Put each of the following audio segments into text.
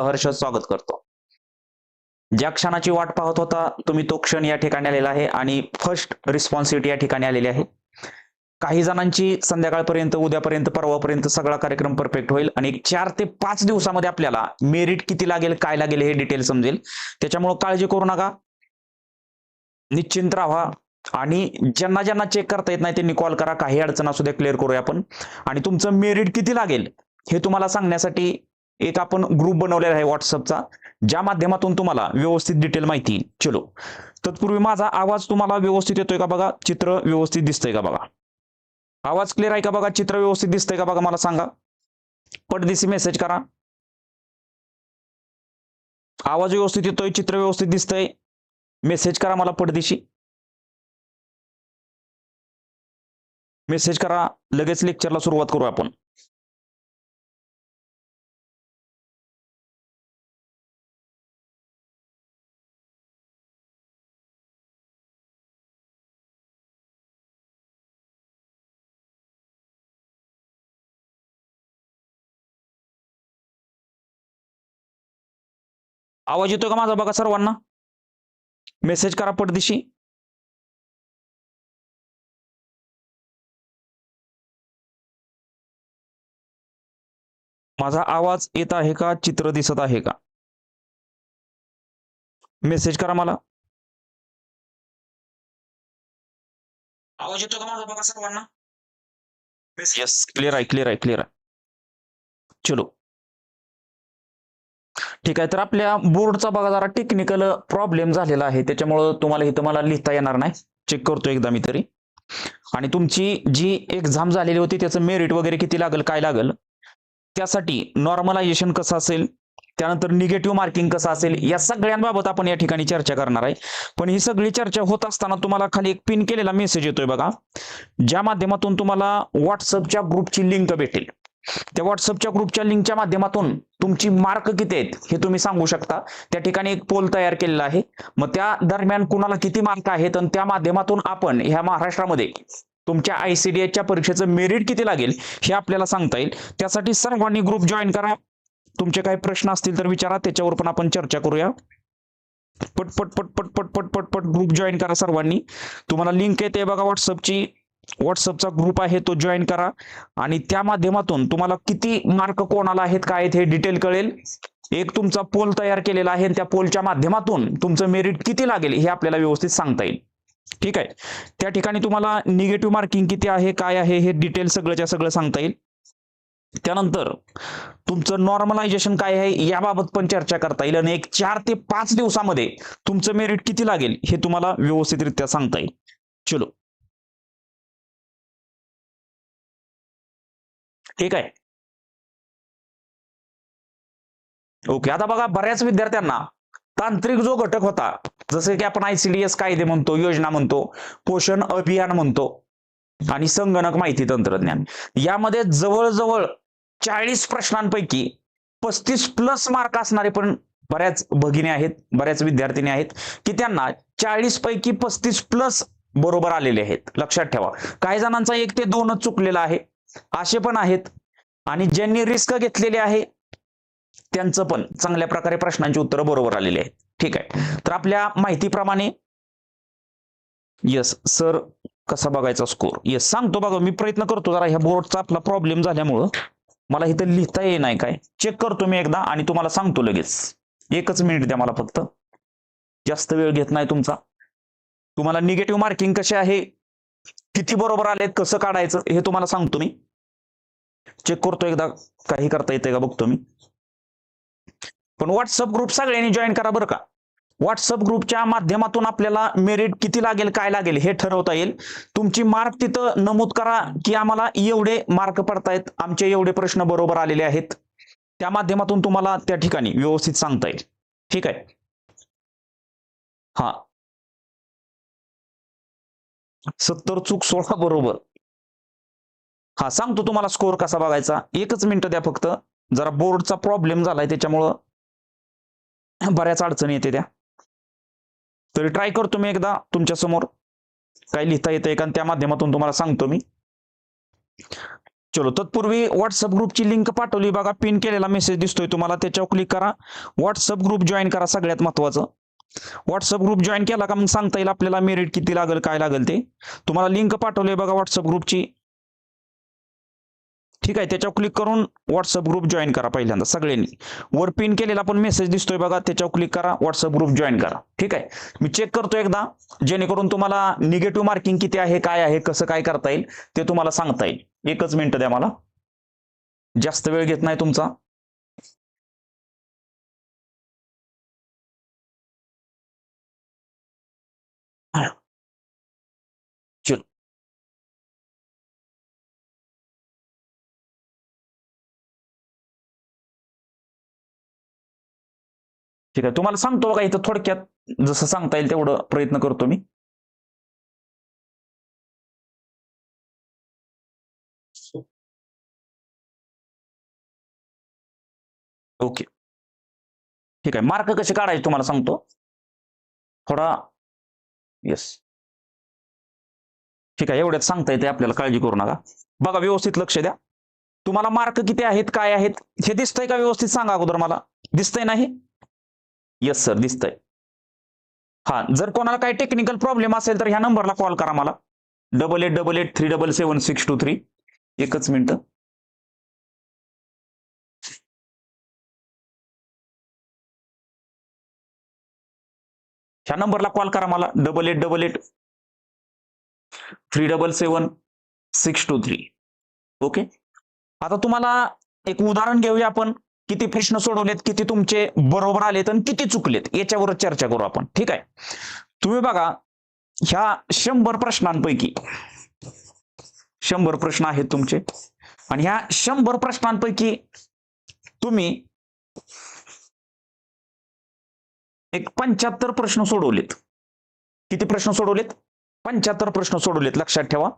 हर्ष स्वागत करतो. ज्या क्षणाची वाट पाहत होता तुम्ही तो क्षण या ठिकाणी आलेला आहे आणि फर्स्ट रिस्पॉन्सिबिलिटी या ठिकाणी आलेली आहे. काही जणांची संध्याकाळपर्यंत उद्यापर्यंत परवापर्यंत सगळा कार्यक्रम परफेक्ट होईल आणि चार ते पाच दिवसामध्ये आपल्याला मेरिट किती लागेल काय लागेल हे डिटेल समजेल. त्याच्यामुळे काळजी करू नका. निश्चिंत राहा आणि ज्यांना ज्यांना चेक करता येत नाही त्यांनी कॉल करा. काही अडचण असू द्या क्लिअर करूया आपण. आणि तुमचं मेरिट किती लागेल हे तुम्हाला सांगण्यासाठी एक आपण ग्रुप बनवलेला आहे व्हॉट्सअपचा ज्या माध्यमातून तुम्हाला व्यवस्थित डिटेल माहिती येईल. चलो. तत्पूर्वी माझा आवाज तुम्हाला व्यवस्थित येतोय का बघा? चित्र व्यवस्थित दिसतंय का बघा? आवाज क्लिअर आहे का बघा? चित्र व्यवस्थित दिसतंय का बघा? मला सांगा. पटदिशी मेसेज करा. आवाज व्यवस्थित येतोय चित्र व्यवस्थित दिसतंय. मेसेज करा मला पटदिशी मेसेज करा. लगेच लेक्चरला सुरुवात करू आपण. आवाज येतो का माझा? बघा सर्वांना. मेसेज करा पडदिशी. माझा आवाज येत आहे का? चित्र दिसत आहे का? मेसेज करा मला. आवाज येतो का माझा? बघा सर्वांना. येस क्लिअर आहे क्लिअर आहे क्लिअर आहे. चलो. ठीक आहे तर आपल्या बोर्डचा बघा जरा टेक्निकल प्रॉब्लेम झालेला आहे. त्याच्यामुळं तुम्हाला इथं मला लिहिता येणार नाही. चेक करतो एकदा मी तरी. आणि तुमची जी एक्झाम झालेली होती त्याचं मेरिट वगैरे किती लागेल काय लागेल? त्यासाठी नॉर्मलायझेशन कसं असेल? त्यानंतर निगेटिव्ह मार्किंग कसं असेल? या सगळ्यांबाबत आपण या ठिकाणी चर्चा करणार आहे. पण ही सगळी चर्चा होत असताना तुम्हाला खाली एक पिन केलेला मेसेज येतोय बघा. ज्या माध्यमातून तुम्हाला व्हॉट्सअपच्या ग्रुपची लिंक भेटेल. त्या व्हॉट्सअपच्या ग्रुपच्या लिंकच्या माध्यमातून तुमची मार्क किती आहेत हे तुम्ही सांगू शकता. त्या ठिकाणी एक पोल तयार केलेला आहे. मग त्या दरम्यान कुणाला किती मार्क आहेत आणि त्या माध्यमातून आपण ह्या महाराष्ट्रामध्ये तुमच्या आयसीडीएच्या परीक्षेचं मेरिट किती लागेल हे आपल्याला सांगता येईल. त्यासाठी सर्वांनी ग्रुप जॉईन करा. तुमचे काही प्रश्न असतील तर विचारा. त्याच्यावर पण आपण चर्चा करूया. पटपट पटपट पटपट पटपट ग्रुप जॉईन करा सर्वांनी. तुम्हाला लिंक येते बघा व्हॉट्सअपची व्हॉट्सअपचा ग्रुप आहे तो जॉईन करा. आणि त्या माध्यमातून तुम्हाला किती मार्क कोणाला आहेत काय आहेत हे डिटेल कळेल. एक तुमचा पोल तयार केलेला आहे त्या पोलच्या माध्यमातून तुमचं मेरिट किती लागेल हे आपल्याला व्यवस्थित सांगता येईल. ठीक आहे? त्या ठिकाणी तुम्हाला निगेटिव्ह मार्किंग किती आहे काय आहे हे डिटेल सगळंच्या सगळं सांगता येईल. त्यानंतर तुमचं नॉर्मलायझेशन काय आहे याबाबत पण चर्चा करता येईल आणि एक चार ते पाच दिवसामध्ये तुमचं मेरिट किती लागेल हे तुम्हाला व्यवस्थितरित्या सांगता येईल. चलो. ठीक आहे. ओके आता बघा बऱ्याच विद्यार्थ्यांना तांत्रिक जो घटक होता जसे की आपण आयसीडीएस कायदे म्हणतो योजना म्हणतो पोषण अभियान म्हणतो आणि संगणक माहिती तंत्रज्ञान यामध्ये जवळजवळ चाळीस प्रश्नांपैकी पस्तीस प्लस मार्क असणारे पण बऱ्याच भगिनी आहेत बऱ्याच विद्यार्थिनी आहेत की त्यांना चाळीस पैकी पस्तीस प्लस बरोबर आलेले आहेत. लक्षात ठेवा. काही जणांचा एक ते दोनच चुकलेला आहे. असे पण आहेत. आणि ज्यांनी रिस्क घेतलेली आहे त्यांचं पण चांगल्या प्रकारे प्रश्नांची उत्तरं बरोबर आलेली आहेत. ठीक आहे. तर आपल्या माहितीप्रमाणे येस सर कसा बघायचा स्कोर येस सांगतो बघा मी प्रयत्न करतो जरा ह्या बोर्डचा आपला प्रॉब्लेम झाल्यामुळं. मला इथं लिहिता ये नाही काय. चेक करतो मी एकदा आणि तुम्हाला सांगतो लगेच. एकच मिनिट द्या मला फक्त. जास्त वेळ घेत नाही तुमचा. तुम्हाला निगेटिव्ह मार्किंग कसे आहे? किती बरोबर आलेत कसं काढायचं हे तुम्हाला सांगतो मी. चेक करतो एकदा काही करता येते का बघतो मी. पण व्हॉट्सअप ग्रुप सगळ्यांनी जॉईन करा बरं का. व्हॉट्सअप ग्रुपच्या माध्यमातून आपल्याला मेरिट किती लागेल काय लागेल हे ठरवता येईल. तुमची मार्क तिथं नमूद करा की आम्हाला एवढे मार्क पडतायत आमचे एवढे प्रश्न बरोबर आलेले आहेत. त्या माध्यमातून तुम्हाला त्या ठिकाणी व्यवस्थित सांगता येईल. ठीक आहे? हा. सत्तर चूक सोळा बरोबर. हा सांगतो तुम्हाला स्कोअर कसा बघायचा. एकच मिनिट द्या फक्त. जरा बोर्डचा प्रॉब्लेम झालाय त्याच्यामुळं बऱ्याच अडचणी येते त्या. तरी ट्राय करतो मी एकदा तुमच्यासमोर. काय लिहिता येतंय का? त्या माध्यमातून तुम्हाला सांगतो मी. चलो तत्पूर्वी व्हॉट्सअप ग्रुपची लिंक पाठवली. बघा पिन केलेला मेसेज दिसतोय तुम्हाला. त्याच्यावर क्लिक करा. व्हॉट्सअप ग्रुप जॉईन करा सगळ्यात महत्वाचं. व्हॉट्सअप ग्रुप जॉईन केला का? मग सांगता येईल आपल्याला मेरिट किती लागेल काय लागेल ते. तुम्हाला लिंक पाठवले बघा व्हॉट्सअप ग्रुपची ठीक आहे त्याच्यावर क्लिक करून व्हॉट्सअप ग्रुप जॉईन करा पहिल्यांदा सगळ्यांनी. वर पिन केलेला पण मेसेज दिसतोय बघा त्याच्यावर क्लिक करा व्हॉट्सअप ग्रुप जॉईन करा. ठीक आहे मी चेक करतो एकदा. जेणेकरून तुम्हाला निगेटिव्ह मार्किंग किती आहे काय आहे कसं काय करता येईल ते तुम्हाला सांगता येईल. एकच मिनिट द्या मला. जास्त वेळ घेत नाही तुमचा. ठीक आहे. तुम्हाला सांगतो बघा इथं थोडक्यात जसं सांगता येईल तेवढं प्रयत्न करतो मी. ओके. ठीक आहे. मार्क कसे काढायचे तुम्हाला सांगतो. थोडा येस ठीक आहे. एवढ्यात सांगता येते आपल्याला काळजी करू नका. बघा व्यवस्थित लक्ष द्या. तुम्हाला मार्क किती आहेत काय आहेत हे दिसतंय का व्यवस्थित? सांगा अगोदर मला. दिसतंय नाही? येस सर दिसतंय. हा जर कोणाला काही टेक्निकल प्रॉब्लेम असेल तर ह्या नंबरला कॉल करा मला. Double eight double eight three double seven six two three एकच मिनिट. ह्या नंबरला कॉल करा मला. Double eight double eight three double seven six two three okay आता तुम्हाला एक उदाहरण घेऊया आपण. किती प्रश्न सोडवलेत किती तुमचे बरोबर आलेत आणि किती चुकलेत याच्यावर चर्चा करू आपण. ठीक आहे? तुम्ही बघा ह्या शंभर प्रश्नांपैकी शंभर प्रश्न आहेत तुमचे. आणि ह्या शंभर प्रश्नांपैकी तुम्ही एक पंच्याहत्तर प्रश्न सोडवलेत. किती प्रश्न सोडवलेत? पंच्याहत्तर प्रश्न सोडवलेत लक्षात ठेवा.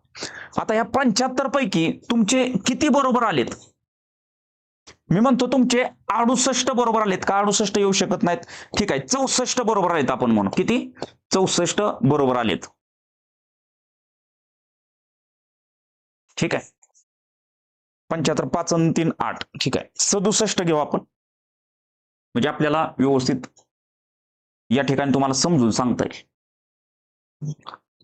आता या पंच्याहत्तर पैकी तुमचे किती बरोबर आलेत? मी म्हणतो तुमचे अडुसष्ट बरोबर आलेत का? अडुसष्ट येऊ शकत नाहीत. ठीक आहे चौसष्ट बरोबर आलेत आपण म्हणू किती? चौसष्ट बरोबर आलेत. ठीक आहे. पंच्याहत्तर पाच तीन आठ. ठीक आहे. सदुसष्ट घेऊ आपण. म्हणजे आपल्याला व्यवस्थित या ठिकाणी तुम्हाला समजून सांगता येईल.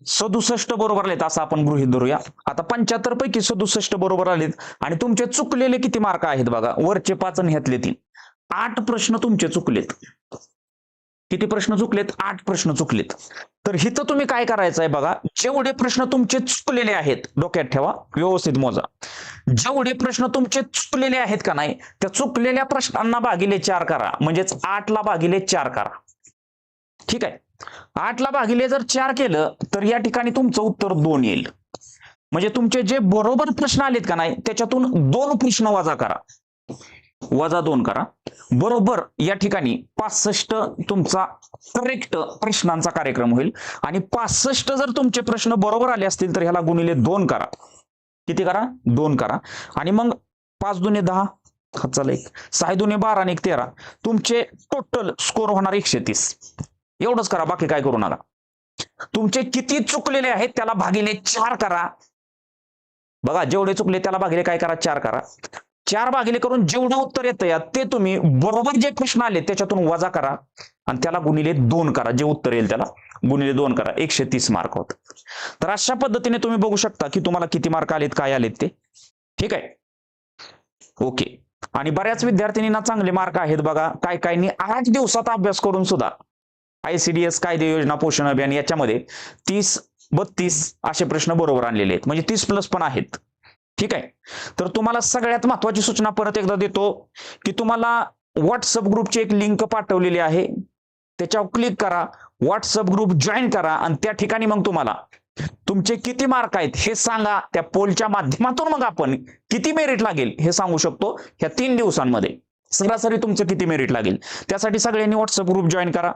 सदुसष्ट बरोबर आलेत असं आपण गृहित धरूया. आता पंच्याहत्तर पैकी सदुसष्ट बरोबर आलेत आणि तुमचे चुकलेले किती मार्क आहेत बघा? वरचे पाच आणि ह्यातले तीन. आठ प्रश्न तुमचे चुकलेत. किती प्रश्न चुकलेत? आठ प्रश्न चुकलेत. तर हिथं तुम्ही काय करायचं आहे बघा? जेवढे प्रश्न तुमचे चुकलेले आहेत डोक्यात ठेवा व्यवस्थित मोजा. जेवढे प्रश्न तुमचे चुकलेले आहेत का नाही त्या चुकलेल्या प्रश्नांना भागिले चार करा. म्हणजेच आठला भागिले चार करा. ठीक आहे. आठला भागिले जर चार केलं तर या ठिकाणी तुमचं उत्तर दोन येईल. म्हणजे तुमचे जे बरोबर प्रश्न आलेत का नाही त्याच्यातून दोन प्रश्न वजा करा. वजा दोन करा. बरोबर या ठिकाणी पासष्ट तुमचा करेक्ट प्रश्नांचा कार्यक्रम होईल. आणि पासष्ट जर तुमचे प्रश्न बरोबर आले असतील तर ह्याला गुणिले दोन करा. किती करा? दोन करा. आणि मग पाच दुने दहा चला एक. सहा दुने बारा आणि एक तेरा. तुमचे टोटल स्कोर होणार एकशे तीस. एवढंच करा बाकी काय करू नका. तुमचे किती चुकलेले आहेत त्याला भागिले चार करा. बघा जेवढे चुकले त्याला भागिले काय करा चार करा. चार भागिले करून जेवढं उत्तर येतं या ते तुम्ही बरोबर जे प्रश्न आले त्याच्यातून वजा करा. आणि त्याला गुणिले दोन करा जे उत्तर येईल त्याला गुणिले दोन करा. एकशे तीस मार्क होत. तर अशा पद्धतीने तुम्ही बघू शकता की तुम्हाला किती मार्क आलेत काय आलेत ते. ठीक आहे? ओके. आणि बऱ्याच विद्यार्थिनींना चांगले मार्क आहेत बघा. काय कायनी आठ दिवसात अभ्यास करून सुद्धा आयसीडीएस कायदे योजना पोषण अभियान याच्यामध्ये तीस बत्तीस असे प्रश्न बरोबर आणलेले आहेत. म्हणजे तीस प्लस पण आहेत. ठीक आहे? तर तुम्हाला सगळ्यात महत्वाची सूचना परत एकदा देतो की तुम्हाला व्हॉट्सअप ग्रुपची एक लिंक पाठवलेली आहे. त्याच्यावर क्लिक करा व्हॉट्सअप ग्रुप जॉईन करा आणि त्या ठिकाणी मग तुम्हाला तुमचे किती मार्क आहेत हे सांगा. त्या पोलच्या माध्यमातून मग आपण किती मेरिट लागेल हे सांगू शकतो ह्या तीन दिवसांमध्ये. सरासरी तुमचं किती मेरिट लागेल? त्यासाठी सगळ्यांनी व्हॉट्सअप ग्रुप जॉईन करा.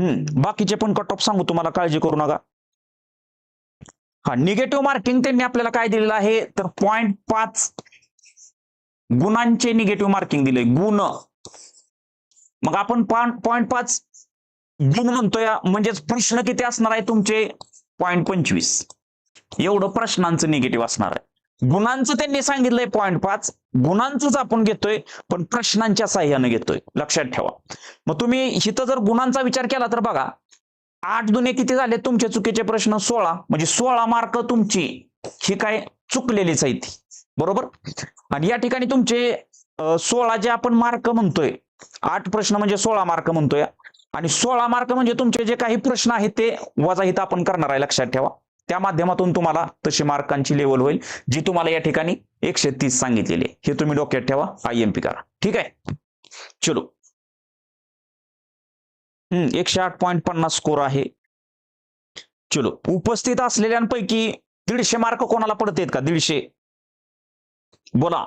हम्म बाकीचे पण कट ऑफ सांगू तुम्हाला काळजी करू नका. हा निगेटिव्ह मार्किंग त्यांनी आपल्याला काय दिलेलं आहे? तर पॉईंट पाच गुणांचे निगेटिव्ह मार्किंग दिले. गुण. मग आपण पॉईंट पाच गुण म्हणतोय म्हणजेच प्रश्न किती असणार आहे तुमचे? पॉईंट पंचवीस. एवढं प्रश्नांचं निगेटिव्ह असणार आहे. गुणांचं त्यांनी सांगितलंय पॉईंट पाच. गुणांचंच आपण घेतोय पण प्रश्नांच्या साह्यानं घेतोय. लक्षात ठेवा. मग तुम्ही इथं जर गुणांचा विचार केला तर बघा आठ दुने किती झाले? तुमचे चुकीचे प्रश्न सोळा. म्हणजे सोळा मार्क तुमची. ही काय चुकलेलीच आहे ती. बरोबर? आणि या ठिकाणी तुमचे सोळा जे आपण मार्क म्हणतोय आठ प्रश्न म्हणजे सोळा मार्क म्हणतोय. आणि सोळा मार्क म्हणजे तुमचे जे काही प्रश्न आहेत ते वजा इथं आपण करणार आहे. लक्षात ठेवा. त्या माध्यमातून तुम्हाला तशी मार्कांची लेवल होईल जी तुम्हाला या ठिकाणी एकशे तीस सांगितलेली आहे. हे तुम्ही डोक्यात ठेवा आय एम पी करा. ठीक आहे? चलो. हम्म एकशे आठ पॉईंट पन्नास स्कोर आहे. चलो. उपस्थित असलेल्यांपैकी दीडशे मार्क कोणाला पडतेत का? दीडशे. बोला.